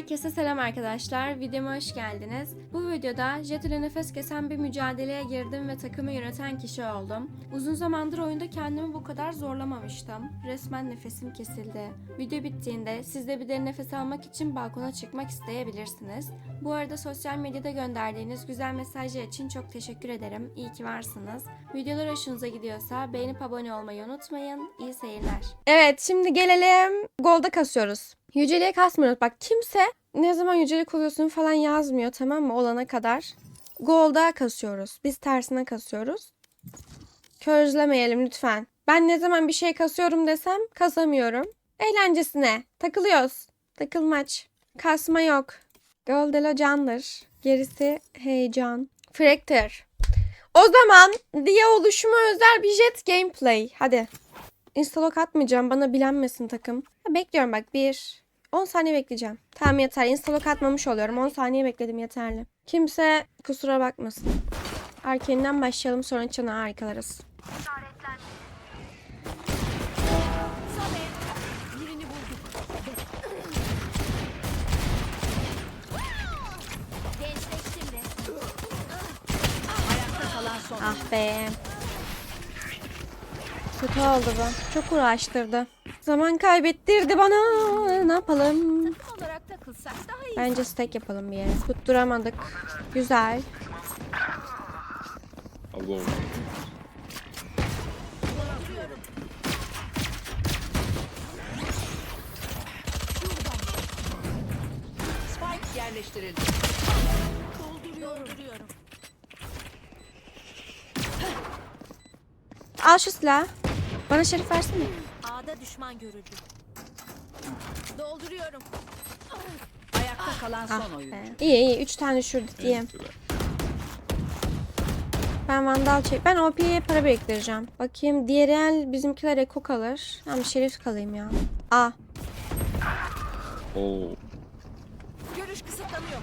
Herkese selam arkadaşlar. Videoma hoş geldiniz. Bu videoda Jet ile nefes kesen bir mücadeleye girdim ve takımı yöneten kişi oldum. Uzun zamandır oyunda kendimi bu kadar zorlamamıştım. Resmen nefesim kesildi. Video bittiğinde siz de bir derin nefes almak için balkona çıkmak isteyebilirsiniz. Bu arada sosyal medyada gönderdiğiniz güzel mesajlar için çok teşekkür ederim. İyi ki varsınız. Videolar hoşunuza gidiyorsa beğenip abone olmayı unutmayın. İyi seyirler. Evet şimdi gelelim golda kasıyoruz. Yüceliğe kasmıyoruz. Bak kimse ne zaman yücelik oluyorsun falan yazmıyor tamam mı olana kadar. Golda kasıyoruz. Biz tersine kasıyoruz. Közlemeyelim lütfen. Ben ne zaman bir şey kasıyorum desem kasamıyorum. Eğlencesine. Takılıyoruz. Takılmaç. Kasma yok. Goldelo candır. Gerisi heyecan. Fracture. O zaman diye oluşuma özel bir jet gameplay. Hadi. Instalok atmayacağım. Bana bilenmesin takım. Ha, Bekliyorum bak. Bir. 10 saniye bekleyeceğim. Tamam yeter. Instalok atmamış oluyorum. 10 saniye bekledim yeterli. Kimse kusura bakmasın. Erkeninden başlayalım sonra çanağı arkalarız. Ah be. Kötü oldu bu. Çok uğraştırdı. Zaman kaybettirdi bana. Ne yapalım? Bence stack yapalım bir yere. Tutturamadık. Güzel. Abo. Spike yerleştirildi. Dolduruyorum. Dolduruyorum. Al şu silahı. Bana şerif versene. A'da düşman görüldü. Dolduruyorum. Ayakta kalan son Ah oyuncu. be. İyi iyi. Üç tane şurada diyeyim. Ben vandal çek. Ben OP'ye para biriktireceğim. Bakayım diğer el bizimkiler eko kalır. Tamam şerif kalayım ya. A. Oo. Görüş kısıtlanıyor.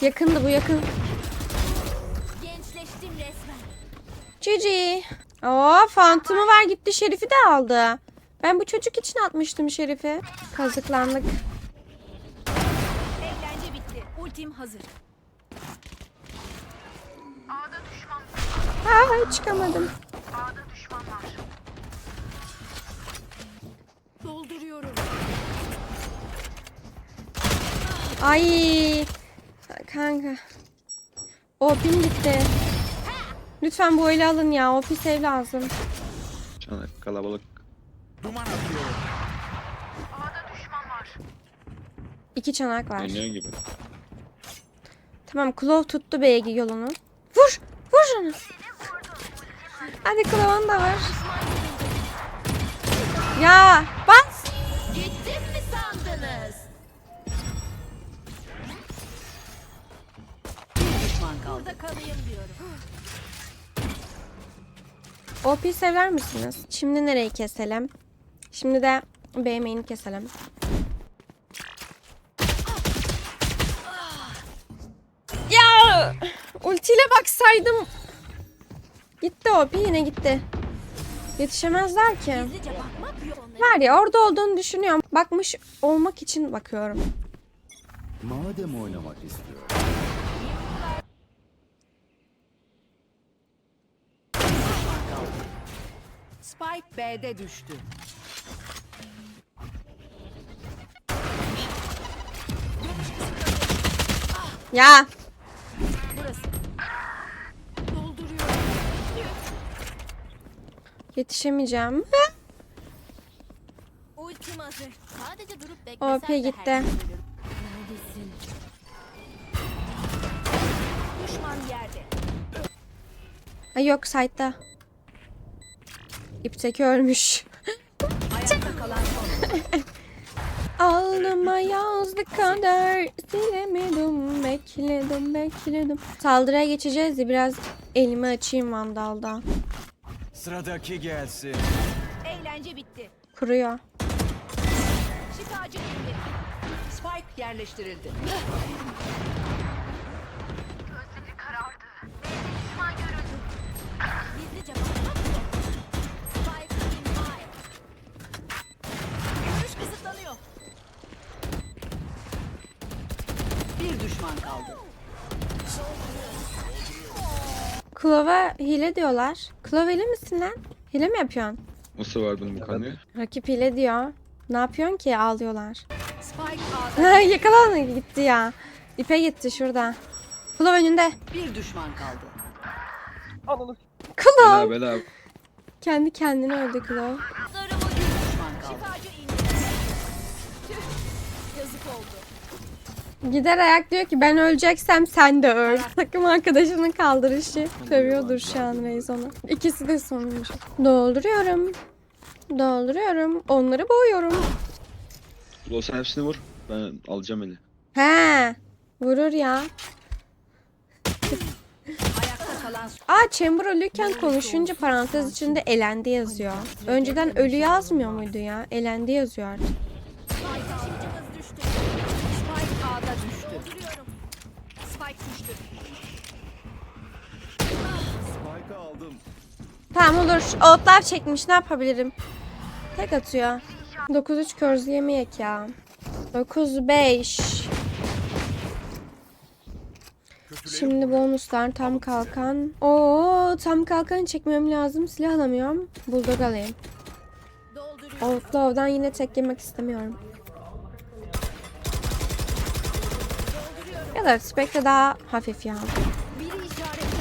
Yakındı bu yakın. Gençleştim resmen. Cici. Oo fantomu var gitti şerifi de aldı. Ben bu çocuk için atmıştım şerifi. Kazıklandık. Eğlence bitti. Ultim hazır. Aa çıkamadım. Dolduruyorum. Ay. Kanka. OP'm gitti. Lütfen bu öyle alın ya. OP sev lazım. Çanak kalabalık. İki çanak var. Oynayan gibi. Tamam Klov tuttu B'ye yolunu. Vur! Vur şunu. Hadi Klov'un da var. Ya bas. Kaldı. Burada kalayım diyorum. OP sever misiniz? Şimdi nereyi keselim? Şimdi de B main'i keselim. Ya! Ultiyle baksaydım. Gitti OP yine gitti. Yetişemezler ki. Var ya orada olduğunu düşünüyorum. Bakmış olmak için bakıyorum. Madem oynamak istiyor. Spike B'de düştü. Ya Burası. Dolduruyorum. yetişemeyeceğim. Ultim hazır. Sadece durup OP de gitti. her şey. Neredesin? Düşman yerde. Ay yok site'da. İpteki ölmüş. Alnıma yazdı kader. Silemedim bekledim bekledim. Saldırıya geçeceğiz de biraz elimi açayım vandalda Sıradaki gelsin. Eğlence bitti. Kuruyor. Şifacı indi Spike yerleştirildi. Gözleri karardı. Düşman görüldü. Gizlice bakmak Bir düşman kaldı. Clova hile diyorlar. Cloveli misin lan? Hile mi yapıyorsun? Nasıl verdin bu kanıya? Rakip hile diyor. Ne yapıyorsun ki? Ağlıyorlar. Yakalandı gitti ya. İpe gitti şurada. Klov önünde. Bir düşman kaldı. Ananı. Klov. Bela bela. Kendi kendini öldü Klov. Yazık oldu. Gider ayak diyor ki ben öleceksem sen de öl. Takım arkadaşının kaldırışı. Sövüyordur şu an Reis onu. İkisi de sonuncu. Dolduruyorum. Dolduruyorum. Onları boğuyorum. Ulan sen hepsini vur. Ben alacağım eli. He. Vurur ya. Ayakta kalan son. Aa Chamber ölüyken konuşunca parantez içinde elendi yazıyor. Önceden ölü yazmıyor muydu ya? Elendi yazıyor artık. Spike'ı aldım. Tamam olur. Outlar çekmiş ne yapabilirim? Tek atıyor. 9-3 körzü yemeyek ya. 9-5. Şimdi bonuslar tam kalkan. Oo tam kalkan çekmem lazım. Silah alamıyorum. Bulldog alayım. Outlaw'dan yine tek yemek istemiyorum. Ya da Spectre daha hafif ya.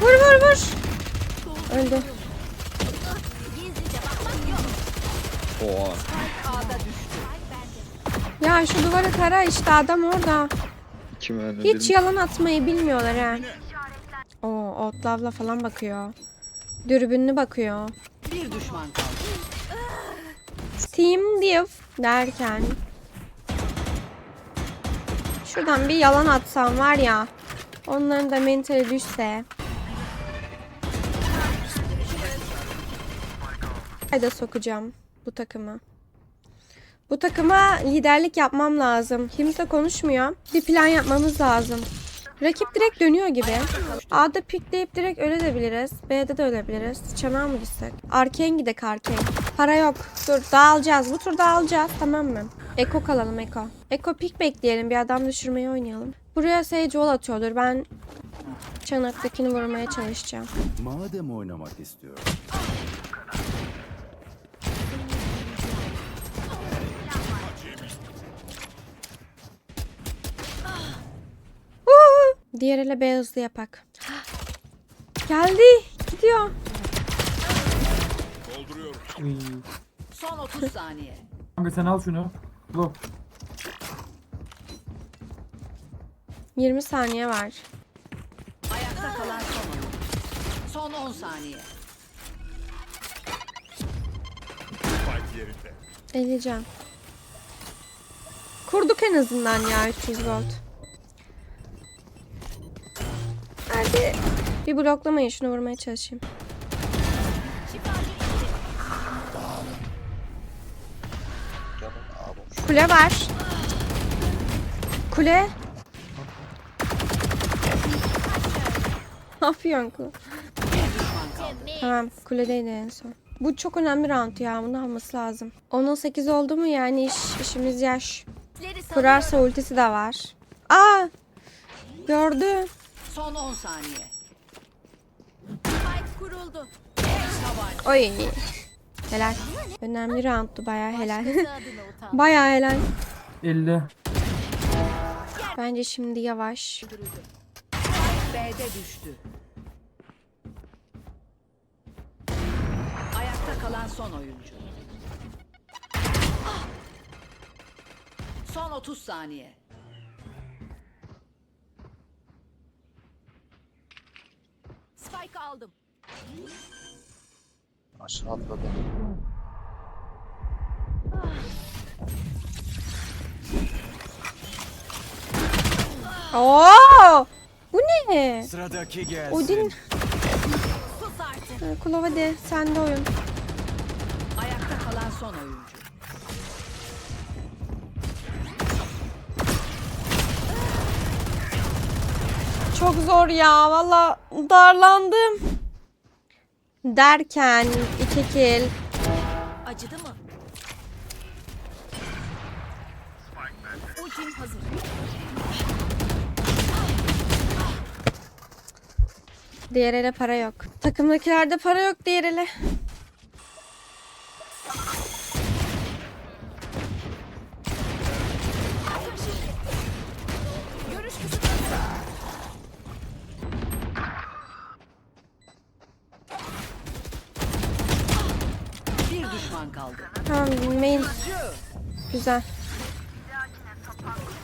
Vur vur vur. Öldü. Oha. Ya şu duvarı kara işte adam orada. Kim yani? Hiç yalan atmayı bilmiyorlar ha. Oo, Outlaw'la falan bakıyor. Dürbünlü bakıyor. Bir düşman kaldı. Team Div derken. Şuradan bir yalan atsam var ya. Onların da mentali düşse. Hayda sokacağım bu takımı. Bu takıma liderlik yapmam lazım. Kimse konuşmuyor. Bir plan yapmamız lazım. Rakip direkt dönüyor gibi. A'da pikleyip direkt ölebiliriz. B'de de ölebiliriz. Çanağa mı gitsek? Arkane gidek arkane. Para yok. Dur dağılacağız. Bu tur dağılacağız tamam mı? Eko kalalım Eko. Eko pik bekleyelim. Bir adam düşürmeye oynayalım. Buraya Sage wall atıyordur. Ben çanaktakini vurmaya çalışacağım. Madem oynamak istiyor. Diğer ele B hızlı yapak. Geldi. Gidiyor. Son 30 saniye. Kanka sen al şunu. Bu. 20 saniye var. Ayakta kalan son oyun. Son 10 saniye. Eleyeceğim. Kurduk en azından ya 300 volt. Hadi. Bir bloklamayın şunu vurmaya çalışayım. Kule var. Kule. Ne yapıyorsun kule? Tamam kuledeydi en son. Bu çok önemli round ya. Bunu alması lazım. 10'a 8 oldu mu yani iş, işimiz yaş. Kurarsa ultisi de var. Aa! Gördü. Son 10 saniye. Spike kuruldu. Oy. Helal. Önemli rounddu bayağı helal. Bayağı helal. 50. Bence şimdi yavaş. B'de düştü. Ayakta kalan son oyuncu. Son 30 saniye. Aldım. Aşağı atladı. Oo! Bu ne? Sıradaki gelsin. Odin. Sus artık. Kulov hadi sen de oyun. Ayakta kalan son oyuncu. Çok zor ya. Valla darlandım. Derken iki kill. Acıdı mı? Ultim hazır. Diğer ele para yok. Takımdakilerde para yok diğer ele. Düşman kaldı. Tamam main. Güzel.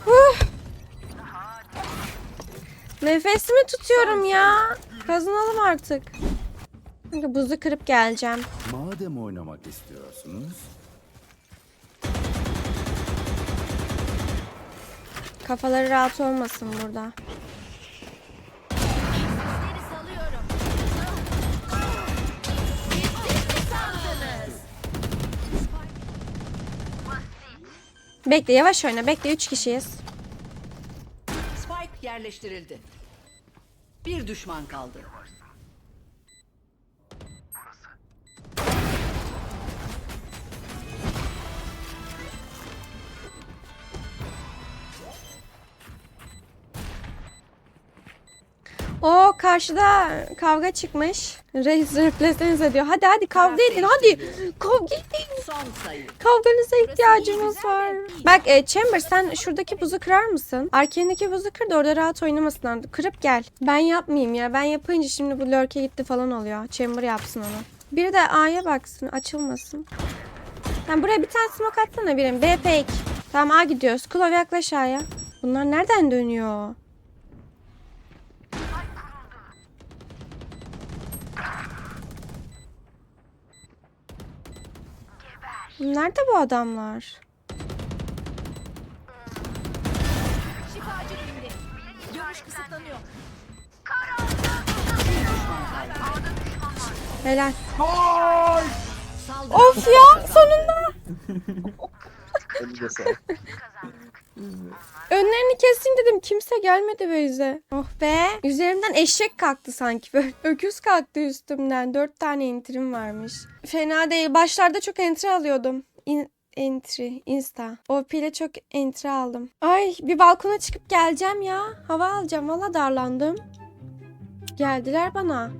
Huh. Nefesimi tutuyorum ya. Kazanalım artık. Kanka buzu kırıp geleceğim. Madem oynamak istiyorsunuz, Kafaları rahat olmasın burada. Bekle yavaş oyna bekle 3 kişiyiz. Spike yerleştirildi. Bir düşman kaldı. O karşıda kavga çıkmış. Reis replesenize diyor. Hadi hadi kavga edin hadi. Kavga edin. Son sayı. Kavganıza ihtiyacımız var. Bak e, Chamber sen şuradaki buzu kırar mısın? Arkane'deki buzu kır da orada rahat oynamasınlar. Kırıp gel. Ben yapmayayım ya. Ben yapınca şimdi bu lurk'e gitti falan oluyor. Chamber yapsın onu. Biri de A'ya baksın. Açılmasın. Sen buraya bir tane smoke atsana birim. B fake. Tamam A gidiyoruz. Klov yaklaş A'ya. Bunlar nereden dönüyor? Nerede bu adamlar? Helal. Saldır. Of ya sonunda. Elinize sağlık. Önlerini keseyim dedim. Kimse gelmedi Beyze. Oh be. Üzerimden eşek kalktı sanki. Böyle öküz kalktı üstümden. Dört tane entrim varmış. Fena değil. Başlarda çok entry alıyordum. İn- entry, insta. OP ile çok entry aldım. Ay bir balkona çıkıp geleceğim ya. Hava alacağım. Valla darlandım. Geldiler bana.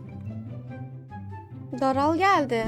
Daral geldi.